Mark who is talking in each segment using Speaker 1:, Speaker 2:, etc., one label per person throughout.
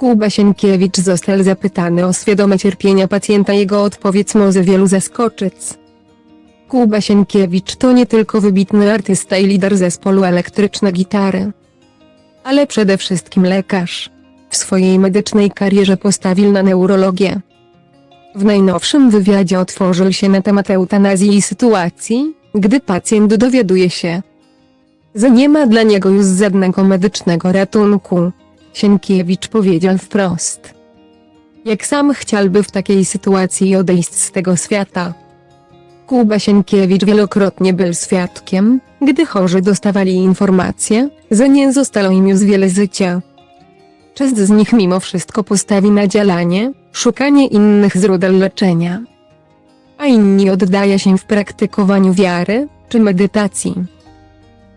Speaker 1: Kuba Sienkiewicz został zapytany o świadome cierpienia pacjenta jego odpowiedź może wielu zaskoczyć. Kuba Sienkiewicz to nie tylko wybitny artysta i lider zespołu Elektryczne Gitary, ale przede wszystkim lekarz. W swojej medycznej karierze postawił na neurologię. W najnowszym wywiadzie otworzył się na temat eutanazji i sytuacji, gdy pacjent dowiaduje się, że nie ma dla niego już żadnego medycznego ratunku. Sienkiewicz powiedział wprost. Jak sam chciałby w takiej sytuacji odejść z tego świata. Kuba Sienkiewicz wielokrotnie był świadkiem, gdy chorzy dostawali informacje, że nie zostało im już wiele życia. Część z nich mimo wszystko postawi na działanie, szukanie innych źródeł leczenia. A inni oddaje się w praktykowaniu wiary, czy medytacji.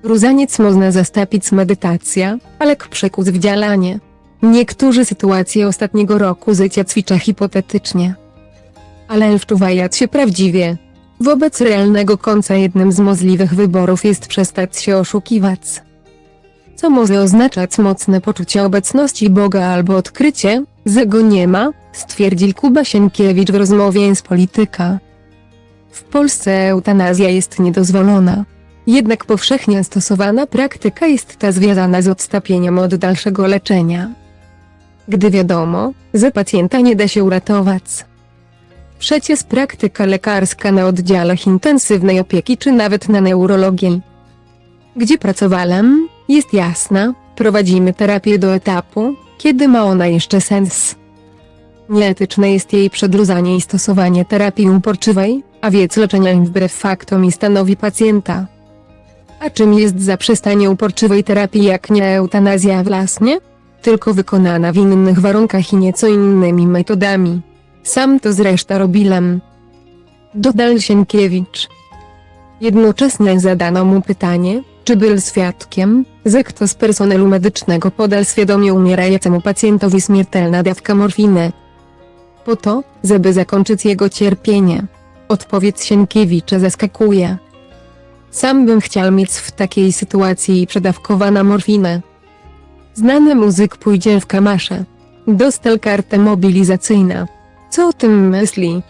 Speaker 1: Różaniec można zastąpić medytacja, ale k przekuz w działanie. Niektórzy sytuacje ostatniego roku życia ćwiczą hipotetycznie. Ale wczuwając się prawdziwie. Wobec realnego końca jednym z możliwych wyborów jest przestać się oszukiwać. Co może oznaczać mocne poczucie obecności Boga albo odkrycie, że go nie ma, stwierdził Kuba Sienkiewicz w rozmowie z Polityka. W Polsce eutanazja jest niedozwolona. Jednak powszechnie stosowana praktyka jest ta związana z odstawieniem od dalszego leczenia. Gdy wiadomo, że pacjenta nie da się uratować. Przecież praktyka lekarska na oddziałach intensywnej opieki czy nawet na neurologii, gdzie pracowałem, jest jasna, prowadzimy terapię do etapu, kiedy ma ona jeszcze sens. Nieetyczne jest jej przedłużanie i stosowanie terapii uporczywej, a więc leczenia wbrew faktom i stanowi pacjenta. A czym jest zaprzestanie uporczywej terapii jak nie eutanazja własnie? Tylko wykonana w innych warunkach i nieco innymi metodami. Sam to zresztą robiłem. Dodał Sienkiewicz. Jednocześnie zadano mu pytanie, czy był świadkiem, że kto z personelu medycznego podał świadomie umierającemu pacjentowi śmiertelna dawka morfiny. Po to, żeby zakończyć jego cierpienie. Odpowiedź Sienkiewicza zaskakuje. Sam bym chciał mieć w takiej sytuacji przedawkowana morfinę. Znany muzyk pójdzie w kamasze. Dostał kartę mobilizacyjną. Co o tym myśli?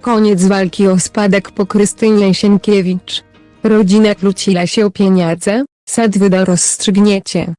Speaker 1: Koniec walki o spadek po Krystynie Sienkiewicz. Rodzina kłóciła się o pieniądze, sad wydał rozstrzygnięcie.